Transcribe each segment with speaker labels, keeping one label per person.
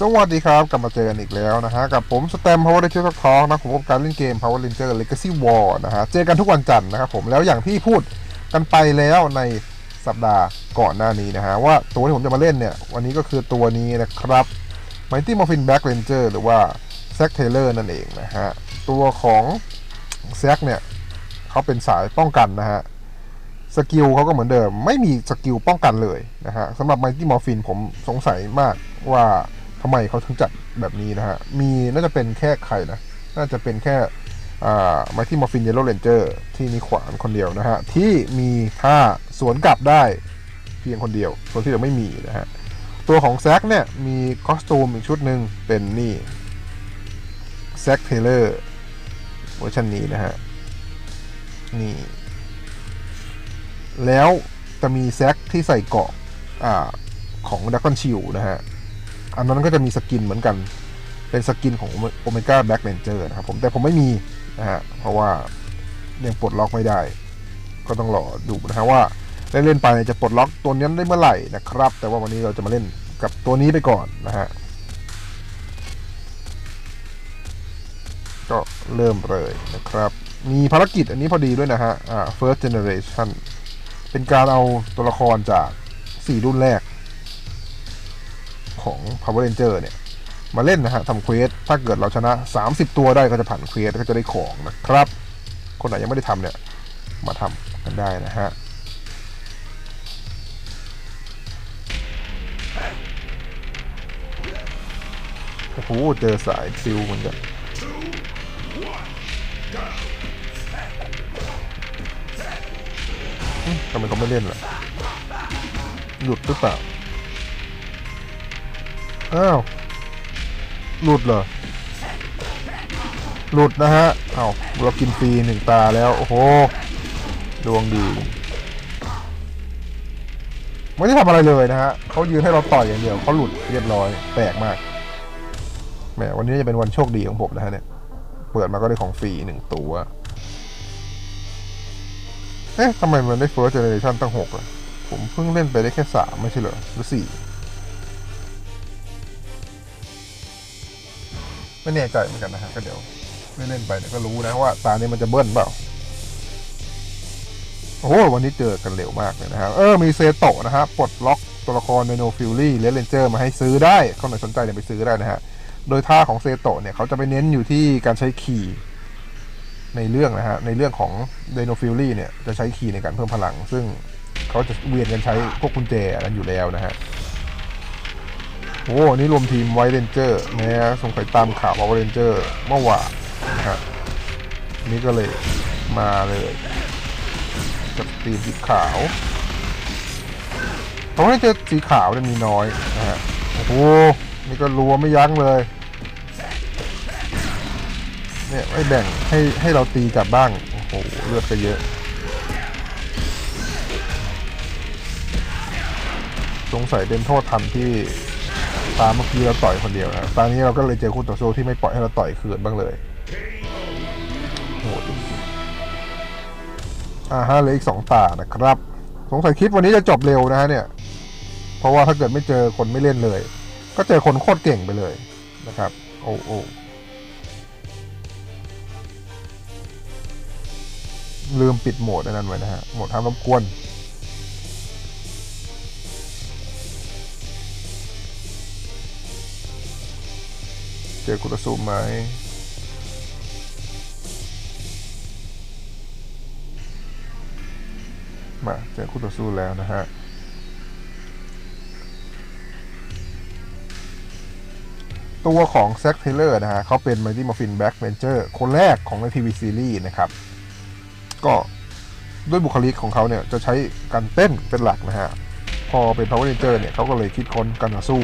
Speaker 1: สวัสดีครับ กลับมาเจอกันอีกแล้วนะฮะ กับผมสแตมพาวเวอร์เรนเจอร์ทองนะผมกับการเล่นเกม Power Ranger Legacy War นะฮะ เจอกันทุกวันจันทร์นะครับผมแล้วอย่างที่พูดกันไปแล้วในสัปดาห์ก่อนหน้านี้นะฮะ ว่าตัวที่ผมจะมาเล่นเนี่ย วันนี้ก็คือตัวนี้นะครับ Mighty Morphin Black Ranger หรือว่า Zack Taylor นั่นเองนะฮะ ตัวของ Zack เนี่ยเขาเป็นสายป้องกันนะฮะสกิลเขาก็เหมือนเดิม ไม่มีสกิลป้องกันเลยนะฮะสำหรับไมตี้มอร์ฟินผมสงสัยมากว่า ทำไมเขาถึงจัดแบบนี้นะฮะ มีน่าจะเป็นแค่ใครนะ น่าจะเป็นแค่ไมตี้มอร์ฟินเยลโลเรนเจอร์ที่มีขวานคนเดียวนะฮะ ที่มีท่าสวนกลับได้เพียงคนเดียว ส่วนที่เหลือไม่มีนะฮะ ตัวของแซกเนี่ย มีคอสตูมอีกชุดหนึ่งเป็นนี่แซกเทเลอร์เวอร์ชันนี้นะฮะ นี่ แล้วจะมีแซกที่ใส่เกาะอ่าของดักคอนชิวนะฮะ อันนั้นก็จะมีสกินเหมือนกัน เป็นสกินของโอเมก้าแบ็กเรนเจอร์นะครับผมแต่ผมไม่มีนะฮะเพราะว่ายังปลดล็อกไม่ได้ ก็ต้องรอดูนะฮะว่าเล่นๆไปจะปลดล็อกตัวนี้ได้เมื่อไหร่นะครับ แต่ว่าวันนี้เราจะมาเล่นกับตัวนี้ไปก่อนนะฮะก็เริ่มเลยนะครับ มีภารกิจอันนี้พอดีด้วยนะฮะ อ่า first generation เป็นการเอาตัวละครจาก 4 รุ่นแรก ของ Power Ranger เนี่ย มาเล่นนะฮะทำเควสถ้าเกิดเราชนะ 30 ตัวได้ก็จะผ่านเควสก็จะได้ของนะครับ คนไหนยังไม่ได้ทำเนี่ย มาทำกันได้นะฮะโอ้โหเจอสายซิลเหมือนกันทำไมเขาไม่เล่นล่ะหลุดหรือเปล่า อ้าว หลุดเหรอ หลุดนะฮะ เอาวเรากินฟรีหนึ่งตาแล้ว โอ้โห ดวงดี ไม่ได้ทำอะไรเลยนะฮะเขายืนให้เราต่อยอย่างเดียวเขาหลุดเรียบร้อย แปลกมาก แหม วันนี้จะเป็นวันโชคดีของผมนะฮะเนี่ย เปิดมาก็ได้ของฟรีหนึ่งตัว เอ๊ะทำไมมันได้ first generation ตั้งหกอะผมเพิ่งเล่นไปได้แค่สามไม่ใช่เหรอ หรือสี่ ไม่แน่ใจเหมือนกันนะฮะก็เดี๋ยวเล่นไปเนี่ยก็รู้นะว่าตานี้มันจะเบิ้ลเปล่าโอ้โหวันนี้เจอกันเร็วมากเลยนะครับเออมีเซโตะนะฮะปลดล็อกตัวละครในโนฟิลลี่เลนเจอร์มาให้ซื้อได้คนไหนสนใจเนี่ยไปซื้อได้นะฮะโดยท่าของเซโตะเนี่ยเขาจะไปเน้นอยู่ที่การใช้คีย์ในเรื่องนะฮะในเรื่องของไดโนฟิลลี่เนี่ยจะใช้คีย์ในการเพิ่มพลัง ซึ่งเขาจะเวียนกันใช้พวกกุญแจกันอยู่แล้วนะฮะ โอ้นี่รวมทีมไวเรนเจอร์แม้สงสัยตามข่าวว่าไวเรนเจอร์เมื่อวานนะฮะนี่ก็เลยมาเลยกับทีมสีขาวเพราะว่าเจอสีขาวเนี่ยมีน้อยนะฮะโอ้โหนี่ก็รัวไม่ยั้งเลยเนี่ยไม่แบ่งให้ให้เราตีกลับบ้าง โอ้โหเลือดก็เยอะสงสัยเป็นโทษทันที่ ตาเมื่อกี้เราต่อยคนเดียวนะตอนนี้เราก็เลยเจอคู่ต่อสู้ที่ไม่ปล่อยให้เราต่อยคืนบ้างเลยโหดจริงๆอ่าฮะเหลืออีกสองตานะครับ สงสัยคลิปวันนี้จะจบเร็วนะฮะเนี่ย เพราะว่าถ้าเกิดไม่เจอคนไม่เล่นเลย ก็เจอคนโคตรเก่งไปเลยนะครับ โอ้โอ้ลืมปิดโหมดอันนั้นไว้นะฮะ โหมดห้ามรบกวน เจอกุตสูไหมมาเจอคุตสู้แล้วนะฮะ ตัวของแซ k เทเลอร์นะฮะเขาเป็น Mighty Morphin Black Ranger คนแรกของในทีวีซีรีส์นะครับ ก็ด้วยบุคลิกของเขาเนี่ย จะใช้การเต้นเป็นหลักนะฮะ พอเป็น Power Ranger เนี่ยเขาก็เลยคิดค้นการต่อสู้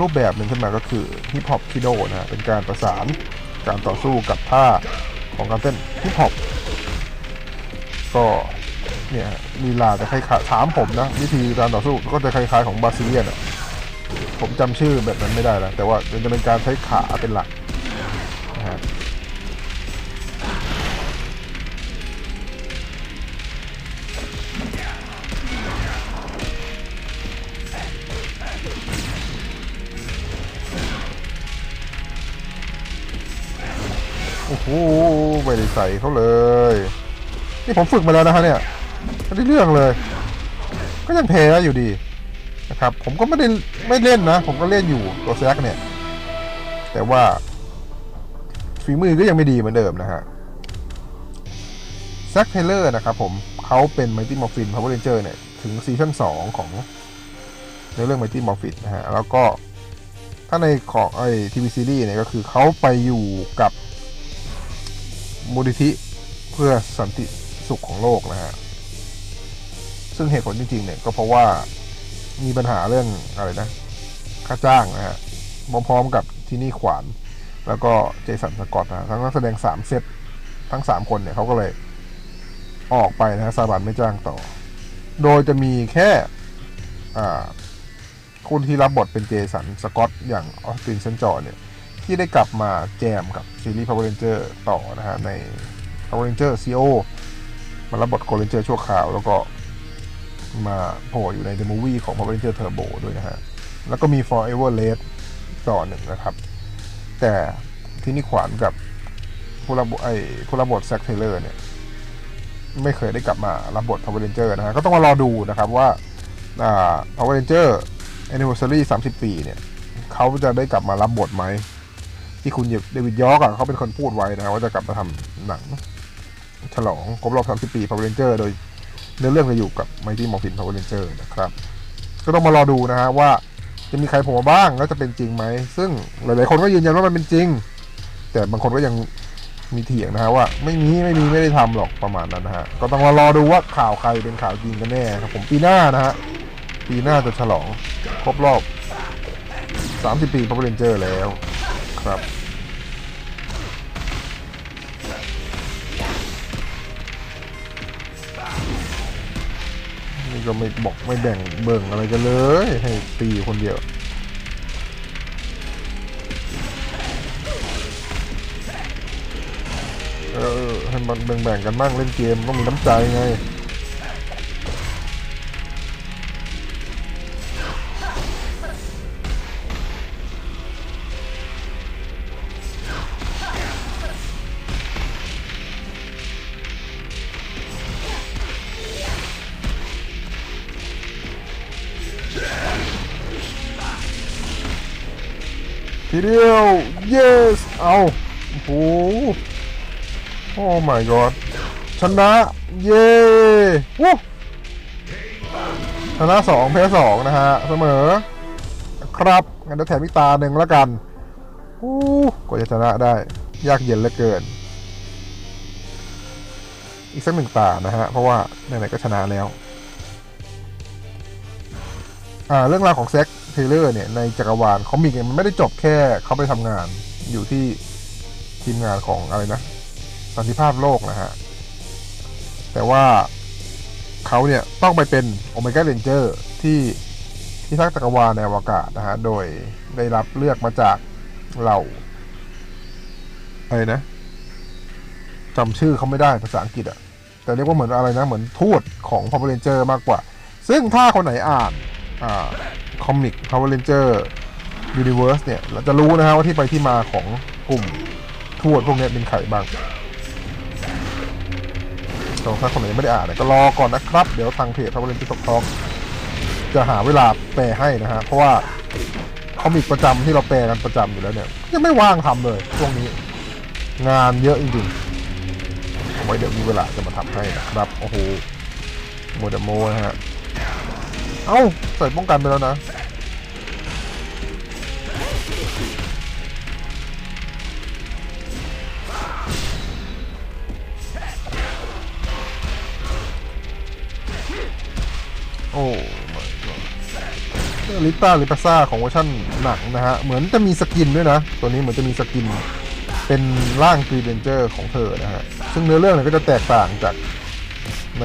Speaker 1: รูปแบบหนึ่งขึ้นมาก็คือฮิปฮอปคิโดนะฮะเป็นการประสานการต่อสู้กับท่าของการเต้นฮิปฮอปก็เนี่ยลีลาจะคล้ายๆถามผมนะ วิธีการต่อสู้ก็จะคล้ายๆของบาซิเลียนอะผมจำชื่อแบบนั้นไม่ได้แล้วแต่ว่าจะเป็นการใช้ขาเป็นหลัก โอ้ไม่ได้ใส่เขาเลย นี่ผมฝึกมาแล้วนะฮะเนี่ยไม่ได้เรื่องเลย ก็ยังแพ้อยู่ดีนะครับ ผมก็ไม่ได้ไม่เล่นนะ ผมก็เล่นอยู่ตัวแซกเนี่ย แต่ว่าฝีมือก็ยังไม่ดีเหมือนเดิมนะฮะแซกเทเลอร์นะครับผมเขาเป็น Mighty Morphin Power Ranger เนี่ย ถึงซีซั่น2ของในเรื่อง Mighty Morphin นะฮะ แล้วก็ถ้าในของไอทีวีซีรีส์เนี่ยก็คือเขาไปอยู่กับ มูลนิธิเพื่อสันติสุขของโลกนะฮะซึ่งเหตุผลจริงๆเนี่ยก็เพราะว่ามีปัญหาเรื่องอะไรนะ ค่าจ้างนะฮะพร้อมๆกับที่นี่ขวาน แล้วก็เจสันสกอตนะทั้งนักแสดง3เซตทั้ง3คนเนี่ยเขาก็เลยออกไปนะฮะซาบันไม่จ้างต่อ โดยจะมีแค่คนที่รับบทเป็นเจสันสกอตอย่างออสตินเซนจอร์เนี่ย ที่ได้กลับมาแจมกับซีรีส์ Power Ranger ต่อนะฮะใน Power Ranger CO มารับบทโกลเรนเจอร์ชั่วคราว แล้วก็มาโผล่อยู่ใน The Movie ของ Power Ranger Turbo ด้วยนะฮะ แล้วก็มี Forever Red ต่อหนึ่งนะครับ แต่ที่นี่ขวานกับผู้รับบทไอ้ผู้รับบทแซคเทเลอร์เนี่ย ไม่เคยได้กลับมารับบท Power Ranger นะฮะ ก็ต้องมารอดูนะครับว่าอ่า Power Ranger Anniversary 30 ปีเนี่ย เขาจะได้กลับมารับบทไหม ที่คุณเดวิดยอร์กอะเขาเป็นคนพูดไว้นะว่าจะกลับมาทำหนัง ฉลองครบรอบ 30 ปี Power Ranger โดยเนื้อเรื่องจะอยู่กับ Mighty Morphin Power Ranger นะครับ ก็ต้องมารอดูนะฮะว่าจะมีใครโผล่มาบ้างแล้วจะเป็นจริงไหม ซึ่งหลาย ๆ คนก็ยืนยันว่ามันเป็นจริง แต่บางคนก็ยังมีเถียงนะฮะว่าไม่มีไม่มีไม่ได้ทำหรอกประมาณนั้นนะฮะก็ต้องมารอดูว่าข่าวใครเป็นข่าวจริงกันแน่ครับผมปีหน้านะฮะปีหน้าจะฉลองครบรอบ 30 ปี Power Ranger แล้ว ครับ นี่ก็ไม่บอกไม่แบ่งเบิ่งอะไรกันเลย ให้ตีคนเดียวเออให้มันแบ่งๆกันบ้างเล่นเกมต้องมีน้ำใจไง ทีเดียว yes เอาโอ้โหโอ้ my god ชนะ เย้วู้ชนะสองแพ้สองนะฮะ เสมอ ครับงั้นเดี๋ยวแถมอีกตาหนึ่งแล้วกันอู้กว่าจะชนะได้ ยากเย็นเหลือเกิน อีกสักหนึ่งตานะฮะ เพราะว่าไหนๆก็ชนะแล้ว อ่า เรื่องราวของแซค เทเลอร์เนี่ยในจักรวาลคอมิกเนี่ยมันไม่ได้จบแค่เขาไปทำงานอยู่ที่ทีมงานของอะไรนะสันติภาพโลกนะฮะ แต่ว่าเขาเนี่ยต้องไปเป็นโอเมก้าเรนเจอร์ที่ที่ทักจักรวาลในอวกาศนะฮะ โดยได้รับเลือกมาจากเราอะไรนะจำชื่อเขาไม่ได้ภาษาอังกฤษอะแต่เรียกว่าเหมือนอะไรนะ เหมือนทูตของพาวเวอร์เรนเจอร์มากกว่า ซึ่งถ้าคนไหนอ่าน คอมิก Power Ranger Universe เนี่ย เราจะรู้นะฮะว่าที่ไปที่มาของกลุ่มทวดพวกนี้เป็นใครบ้างตรงถ้าคนไหนไม่ได้อ่านเนี่ยก็รอก่อนนะครับ เดี๋ยวทางเพจ Power Ranger ตกทองจะหาเวลาแปลให้นะฮะ เพราะว่าคอมิกประจำที่เราแปลกันประจำอยู่แล้วเนี่ย ยังไม่ว่างทำเลยช่วงนี้ งานเยอะจริงๆไว้เดี๋ยวมีเวลาจะมาทำให้นะครับ โอ้โหโมเดโมนะฮะ เอ้าใส่ป้องกันไปแล้วนะโอ้ my god ลิต้าลิปัสซ่าของเวอร์ชันหนังนะฮะ เหมือนจะมีสกินด้วยนะ ตัวนี้เหมือนจะมีสกิน เป็นร่างกรีเดนเจอร์ของเธอนะฮะ ซึ่งเนื้อเรื่องเนี่ยก็จะแตกต่างจากใน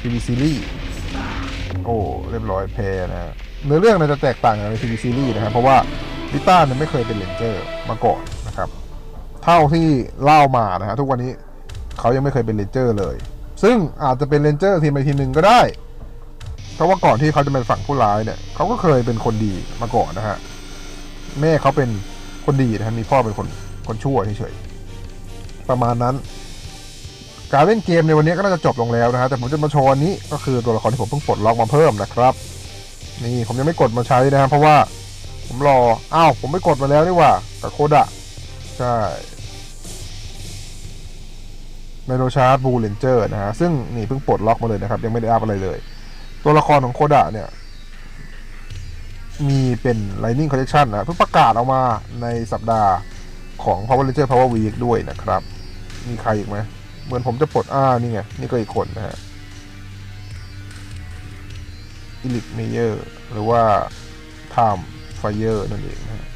Speaker 1: ทีวีซีรีส์ โอ้เรียบร้อยแพ้นะฮะเนื้อเรื่องเนี่ยจะแตกต่างจากในทีวีซีรีส์นะครับเพราะว่าลิต้าเนี่ยไม่เคยเป็นเรนเจอร์มาก่อนนะครับ เท่าที่เล่ามานะฮะทุกวันนี้เขายังไม่เคยเป็นเรนเจอร์เลย ซึ่งอาจจะเป็นเรนเจอร์ทีมใดทีหนึ่งก็ได้ เพราะว่าก่อนที่เขาจะเป็นฝั่งผู้ร้ายเนี่ยเขาก็เคยเป็นคนดีมาก่อนนะฮะแม่เขาเป็นคนดีนะฮะมีพ่อเป็นคนคนชั่วเฉยๆประมาณนั้น การเล่นเกมในวันนี้ก็น่าจะจบลงแล้วนะฮะแต่ผมจะมาโชว์อันนี้ก็คือตัวละครที่ผมเพิ่งปลดล็อกมาเพิ่มนะครับ นี่ผมยังไม่กดมาใช้นะฮะเพราะว่าผมรออ้าวผมไม่กดมาแล้วนี่ว่ากับโคดะใช่ไมโนชาร์ดบูเลนเจอร์นะฮะซึ่งนี่เพิ่งปลดล็อกมาเลยนะครับ ยังไม่ได้อัพอะไรเลย ตัวละครของโคดะเนี่ย มีเป็น Lightning Collection นะเพิ่งประกาศออกมาในสัปดาห์ของ Power Ranger Power Week ด้วยนะครับ มีใครอีกไหม เหมือนผมจะปลดอ้านี่ไง นี่ก็อีกคนนะฮะอิลิกเมเยอร์หรือว่า Time Fire นั่นเองนะฮะ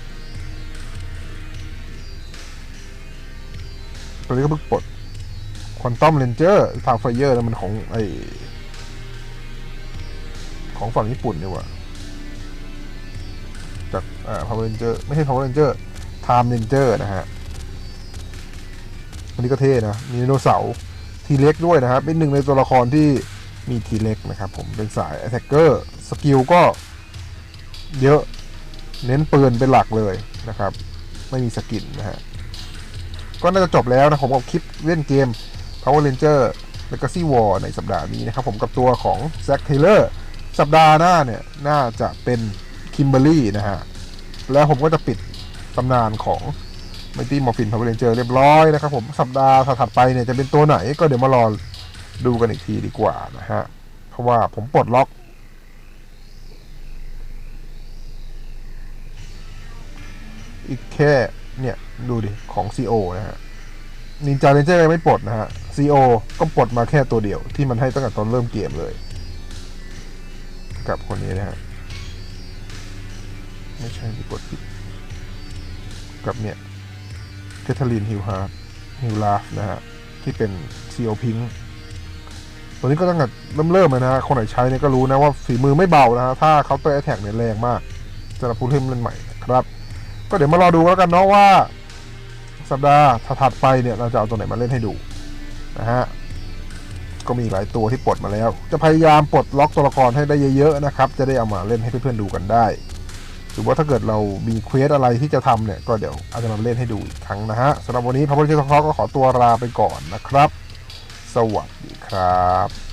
Speaker 1: ตัวนี้ก็เพิ่งปลด Quantum Ranger Time Fire นั่นมันของไอของฝั่งญี่ปุ่นนี่ว่าจากอ่า Power Ranger ไม่ใช่ Power Ranger Time Ranger นะฮะ อันนี้ก็เท่นะ มีไดโนเสาร์ทีเล็กด้วยนะครับ เป็นหนึ่งในตัวละครที่มีทีเล็กนะครับผม เป็นสาย Attacker สกิลก็เยอะ เน้นปืนเป็นหลักเลยนะครับ ไม่มีสกินนะฮะ ก็น่าจะจบแล้วนะผมกับคลิปเล่นเกม Power Ranger Legacy War ในสัปดาห์นี้นะครับผมกับตัวของ Zack Taylor สัปดาห์หน้าเนี่ย น่าจะเป็นคิมเบอรี่นะฮะ แล้วผมก็จะปิดตำนานของ ไมตี้มอร์ฟินพาวเวอร์เรนเจอร์เรียบร้อยนะครับผมสัปดาห์ถัดไปเนี่ยจะเป็นตัวไหนก็เดี๋ยวมารอดูกันอีกทีดีกว่านะฮะ เพราะว่าผมปลดล็อก อีกแค่เนี่ย ดูดิ ของ CO นะฮะนินจาเรนเจอร์ยังไม่ปลดนะฮะ CO ก็ปลดมาแค่ตัวเดียวที่มันให้ตั้งแต่ตอนเริ่มเกมเลย กับคนนี้นะฮะ ไม่ใช่ที่กดผิดกับเนี่ย เคทเธอรีนฮิลฮาร์ดฮิลลาฟนะฮะที่เป็นซีโอพิงตัวนี้ก็ตั้งแต่เริ่มเริ่มนะฮะคนไหนใช้เนี่ยก็รู้นะว่าฝีมือไม่เบานะฮะถ้าเขาเตอร์แท็กเนี่ยแรงมากสำหรับผู้เล่นเล่นใหม่นะครับ ก็เดี๋ยวมารอดูแล้วกันเนาะว่า สัปดาห์ถัดไปเนี่ยเราจะเอาตัวไหนมาเล่นให้ดูนะฮะก็มีหลายตัวที่ปลดมาแล้ว จะพยายามปลดล็อกตัวละครให้ได้เยอะๆนะครับ จะได้เอามาเล่นให้เพื่อนๆดูกันได้ หรือว่าถ้าเกิดเรามีเควสอะไรที่จะทำเนี่ย ก็เดี๋ยวอาจจะมาเล่นให้ดูอีกครั้งนะฮะสำหรับวันนี้พระพุทธเจ้าก็ขอตัวลาไปก่อนนะครับ สวัสดีครับ